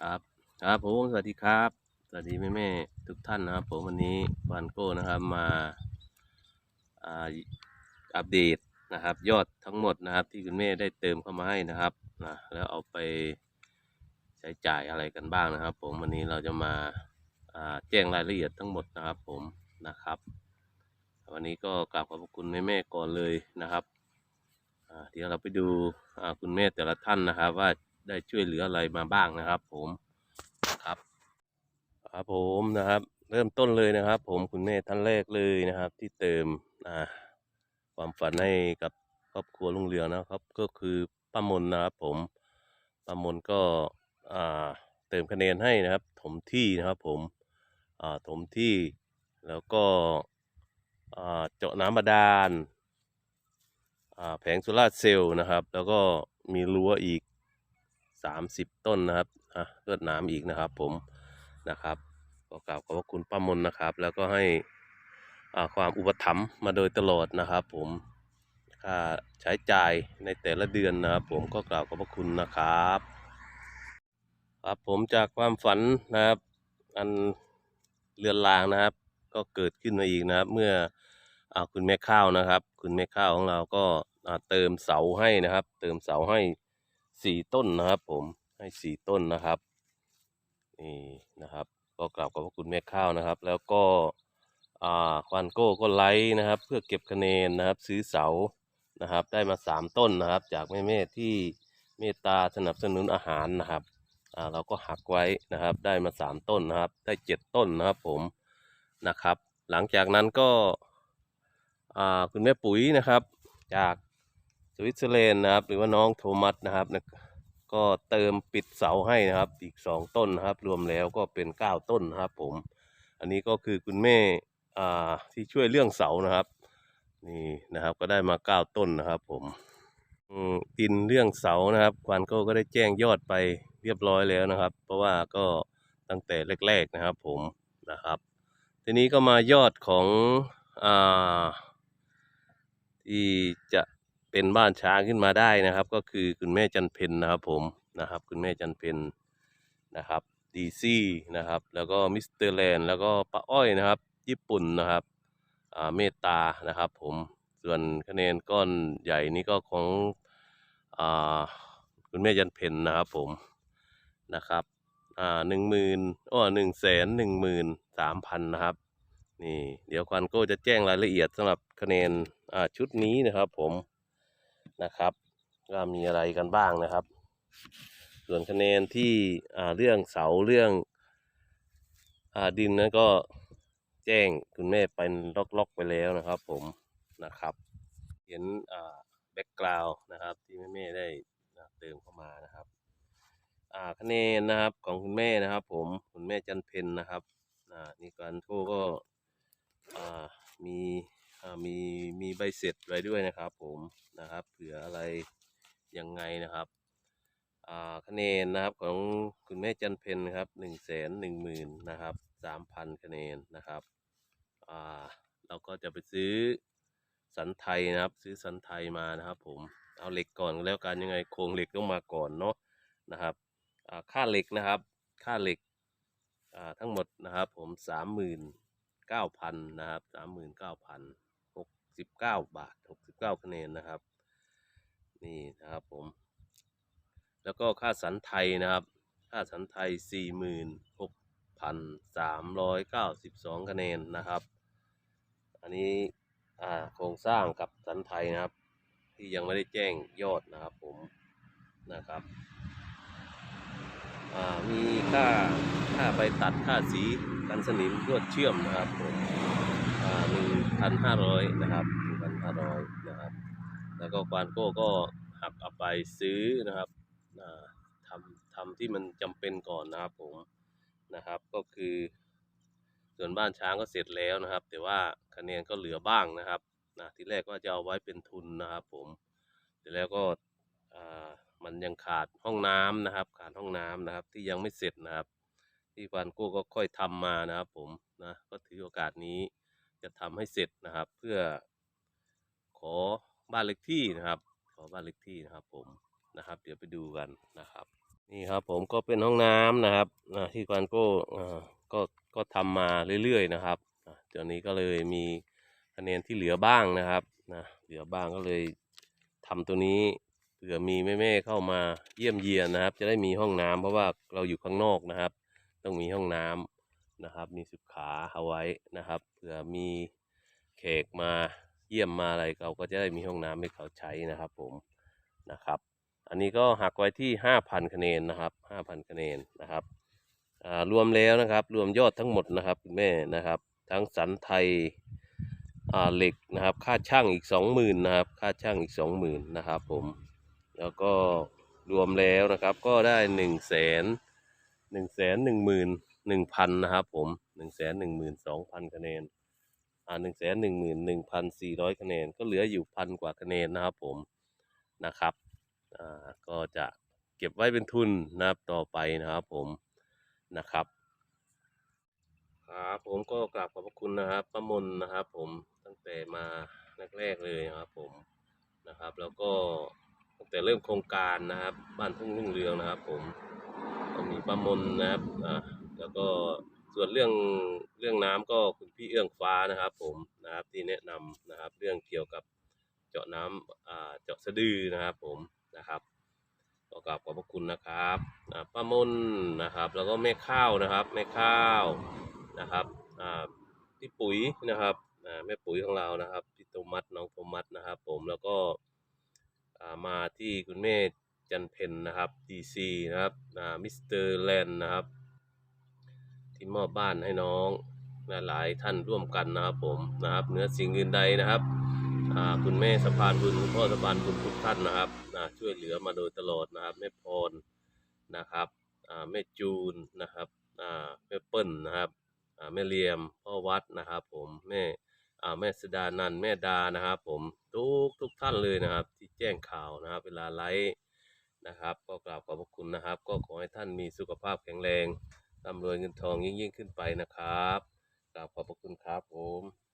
ครับครับผมสวัสดีครับ สวัสดีแม่แม่ๆทุกท่านนะครับ ผมวันนี้วันโก้นะครับมาอ่าอัปเดตนะครับ ยอดทั้งหมดนะครับ ที่คุณแม่ได้เติมเข้ามาให้นะครับนะแล้วเอาไปใช้จ่ายอะไรกันบ้างนะครับ ผมวันนี้เราจะมาอ่าแจ้งรายละเอียดทั้งหมดนะครับ ผมนะครับ วันนี้ก็กราบขอบคุณแม่แม่ๆก่อนเลยนะครับอ่าเดี๋ยวเราไปดูอ่าคุณแม่แต่ละท่านนะครับว่า ได้ช่วยเหลืออะไรมาบ้างนะครับ ผมครับครับผมนะครับ เริ่มต้นเลยนะครับ ผมคุณแม่ท่านแรกเลยนะครับ ที่เติมความฝันให้กับครอบครัวลุงเรืองนะครับ ก็คือป้ามนนะครับ ผมป้ามนก็เติมคะแนนให้นะครับ ถมที่นะครับผมถมที่แล้วก็เจาะน้ำบาดาลแผงโซลาร์เซลล์นะครับ แล้วก็มีรั้วอีก สามสิบต้นนะครับอะเลือดน้ำอีกนะครับ ผมนะครับก็กราบขอบพระคุณป้ามนนะครับ แล้วก็ให้อ่าความอุปถัมภ์มาโดยตลอดนะครับ ผมค่าใช้จ่ายในแต่ละเดือนนะครับ ผมก็กราบขอบพระคุณนะครับ ครับผมจากความฝันนะครับ อันเรือนรางนะครับ ก็เกิดขึ้นมาอีกนะครับ เมื่ออคุณแม่ข้าวนะครับ คุณแม่ข้าวของเราก็เติมเสาให้นะครับ เติมเสาให้ สี่ต้นนะครับ ผมให้สี่ต้นนะครับนี่นะครับ ก็กราบขอบพระคุณแม่ข้าวนะครับ แล้วก็อ่าควันโก้ก็ไลฟ์นะครับ เพื่อเก็บคะแนนนะครับ ซื้อเสานะครับ ได้มาสามต้นนะครับ จากแม่แม่ที่เมตตาสนับสนุนอาหารนะครับอ่าเราก็หักไว้นะครับ ได้มาสามต้นนะครับ ได้เจ็ดต้นนะครับ ผมนะครับ หลังจากนั้นก็อ่าคุณแม่ปุ๋ยนะครับ จาก วิตเซอร์แลนด์นะครับ หรือว่าน้องโทมัสนะครับนะก็เติมปิดเสาให้นะครับ อีกสองต้นนะครับ รวมแล้วก็เป็นเก้าต้นนะครับ ผม อันนี้ก็คือคุณแม่อ่าที่ช่วยเรื่องเสานะครับ นี่นะครับก็ได้มาเก้าต้นนะครับผมอืมดินเรื่องเสานะครับควันโก้ก็ได้แจ้งยอดไปเรียบร้อยแล้วนะครับ เพราะว่าก็ตั้งแต่แรก ๆนะครับ ผมนะครับ ทีนี้ก็มายอดของอ่าที่จะ เป็นบ้านช้างขึ้นมาได้นะครับ ก็คือคุณแม่จันเพนนะครับผมนะครับ คุณแม่จันเพนนะครับดีซี่นะครับ แล้วก็มิสเตอร์แลนด์แล้วก็ป้าอ้อยนะครับ ญี่ปุ่นนะครับอ่าเมตตานะครับผมส่วนคะแนนก้อนใหญ่นี้ก็ของอ่าคุณแม่จันเพนนะครับผมนะครับอ่าหนึ่งหมื่นอ้อหนึ่งแสนหนึ่งหมื่นสามพันนะครับนี่เดี๋ยวควันโก้จะแจ้งรายละเอียดสำหรับคะแนนชุดนี้นะครับผม นะครับว่ามีอะไรกันบ้างนะครับ ส่วนคะแนนที่เรื่องเสาเรื่องอดินนั้นก็แจ้งคุณแม่เป็นล็อกๆไปแล้วนะครับผมนะครับ เห็นแบ็กกราวนะครับที่แม่ได้เติมเข้ามานะครับคะแนนนะครับของคุณแม่นะครับ ผมคุณแม่จันเพนนะครับนี่การโทรก็มี มีมีใบเสร็จไว้ด้วยนะครับ ผมนะครับ เผื่ออะไรยังไงนะครับคะแนนนะครับของคุณแม่จันเพนครับหนึ่งแสนหนึ่งหมื่นนะครับสามพันคะแนนนะครับเราก็จะไปซื้อสันไทยนะครับ ซื้อสันไทยมานะครับ ผมเอาเหล็กก่อนแล้วกันยังไงโครงเหล็กต้องมาก่อนเนาะนะครับค่าเหล็กนะครับ ค่าเหล็กทั้งหมดนะครับ ผมสามหมื่น เก้าพันนะครับสามหมื่นเก้าพันหกสิบเก้าบาทหกสิบเก้าคะแนนนะครับ นี่นะครับผม แล้วก็ค่าสันไทยนะครับ ค่าสันไทยสี่หมื่นหกพันสามร้อยเก้าสิบสองคะแนนนะครับ อันนี้อ่าโครงสร้างกับสันไทยนะครับ ที่ยังไม่ได้แจ้งยอดนะครับผมนะครับ มีค่าค่าไปตัดค่าสีกันสนิมลวดเชื่อมนะครับผมหนึ่งพันห้าร้อยนะครับหนึ่งพันห้าร้อยนะครับ แล้วก็ควานโก้ก็หักเอาไปซื้อนะครับอ่าทำทำที่มันจำเป็นก่อนนะครับผมนะครับก็คือ ส่วนบ้านช้างก็เสร็จแล้วนะครับ แต่ว่าคะแนนก็เหลือบ้างนะครับนะที่แรกก็จะเอาไว้เป็นทุนนะครับผมแต่แล้วก็ มันยังขาดห้องน้ำนะครับ ขาดห้องน้ำนะครับ ที่ยังไม่เสร็จนะครับ ที่ควานโก้ก็ค่อยทำมานะครับผมนะก็ถือโอกาสนี้จะทำให้เสร็จนะครับ เพื่อขอบ้านเล็กที่นะครับ ขอบ้านเล็กที่นะครับ ผมนะครับ เดี๋ยวไปดูกันนะครับ นี่ครับผมก็เป็นห้องน้ำนะครับอ่าที่กวานโก้ก็ก็ทำมาเรื่อยๆนะครับตอนนี้ก็เลยมีคะแนนที่เหลือบ้างนะครับนะเหลือบ้างก็เลยทำตัวนี้ เผื่อมีแม่ๆเข้ามาเยี่ยมเยียนนะครับ จะได้มีห้องน้ำเพราะว่าเราอยู่ข้างนอกนะครับ ต้องมีห้องน้ำนะครับ มีสุขาเอาไว้นะครับเผื่อมีแขกมาเยี่ยมมาอะไรเราก็จะได้มีห้องน้ำให้เขาใช้นะครับ ผมนะครับ อันนี้ก็หักไว้ที่ห้าพันคะแนนนะครับห้าพันคะแนนนะครับรวมแล้วนะครับ รวมยอดทั้งหมดนะครับคุณแม่นะครับ ทั้งสันไทยเหล็กนะครับ ค่าช่างอีกสองหมื่นนะครับ ค่าช่างอีกสองหมื่นนะครับ ผม แล้วก็รวมแล้วนะครับ ก็ได้หนึ่งแสนหนึ่งแสนหนึ่งหมื่นหนึ่งพันนะครับ ผมหนึ่งแสนหนึ่งหมื่นสองพันคะแนนอ่าหนึ่งแสนหนึ่งหมื่นหนึ่งพันสี่ร้อยคะแนน ก็เหลืออยู่พันกว่าคะแนนนะครับผมนะครับอ่าก็จะเก็บไว้เป็นทุนนะครับต่อไปนะครับผมนะครับครับผมก็กราบขอบพระคุณนะครับป้ามนนะครับ ผมตั้งแต่มาแรกๆเลยนะครับ ผมนะครับ แล้วก็ ตั้งแต่เริ่มโครงการนะครับ บ้านทุ่งรุ่งเรืองนะครับ ผมก็มีป้ามนนะครับอ่าแล้วก็ส่วนเรื่องเรื่องน้ำก็คุณพี่เอื้องฟ้านะครับ ผมนะครับที่แนะนำนะครับ เรื่องเกี่ยวกับเจาะน้ำอ่าเจาะสะดือนะครับ ผมนะครับขอกราบขอบพระคุณนะครับป้ามนนะครับ แล้วก็แม่ข้าวนะครับแม่ข้าวนะครับอ่าพี่ปุ๋ยนะครับอ่าแม่ปุ๋ยของเรานะครับพี่โทมัสน้องโทมัสนะครับ ผมแล้วก็ มาที่คุณแม่จันเพนนะครับดีซีนะครับมิสเตอร์แลนนะครับ ที่มอบบ้านให้น้องนะหลายท่านร่วมกันนะครับผมนะครับเหนือสิ่งอื่นใดนะครับคุณแม่สะพานบุญคุณพ่อสะพานบุญทุกท่านนะครับอ่าช่วยเหลือมาโดยตลอดนะครับแม่พรนะครับแม่จูนนะครับแม่เปิ้ลนะครับแม่เลียมพ่อวัดนะครับ ผมแม่แม่สดานันแม่ดานะครับ ผมทุกทุกท่านเลยนะครับ แจ้งข่าวนะครับ เวลาไลฟ์นะครับ ก็กราบขอบพระคุณนะครับ ก็ขอให้ท่านมีสุขภาพแข็งแรงร่ำรวยเงินทองยิ่งยิ่งขึ้นไปนะครับกราบขอบพระคุณครับผม